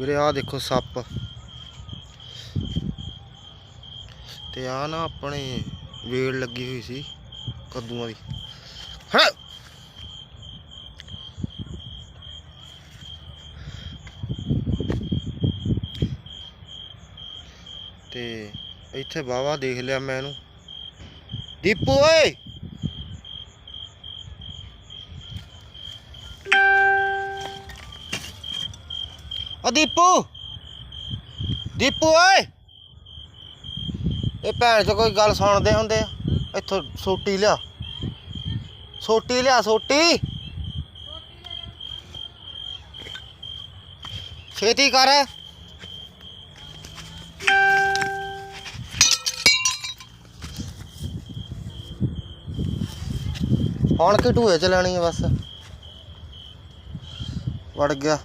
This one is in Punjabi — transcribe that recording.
ਵੀਰੇ, ਆਹ ਦੇਖੋ ਸੱਪ। ਤੇ ਆ ਨਾ ਆਪਣੇ ਵੇਲ ਲੱਗੀ ਹੋਈ ਸੀ, ਕੱਦੂਆਂ ਦੀ। ਹਾਂ ਤੇ ਇੱਥੇ ਬਾਵਾ ਦੇਖ ਲਿਆ ਮੈਂ ਇਹਨੂੰ। ਦੀਪੂ ਓਏ! ਆ ਦੀਪੂ। ਦੀਪੂ ਓਏ। ਇਹ ਭੈਣ ਚ ਕੋਈ ਗੱਲ ਸੁਣਦੇ ਹੁੰਦੇ ਆ। ਇੱਥੋਂ ਸੋਟੀ ਲਿਆ। ਸੋਟੀ ਲਿਆ, ਸੋਟੀ। ਛੇਤੀ ਕਰ। ਹੁਣ ਕਿ ਢੂਏ ਚ ਲੈਣੀ ਆ ਬਸ? ਵੜ ਗਿਆ।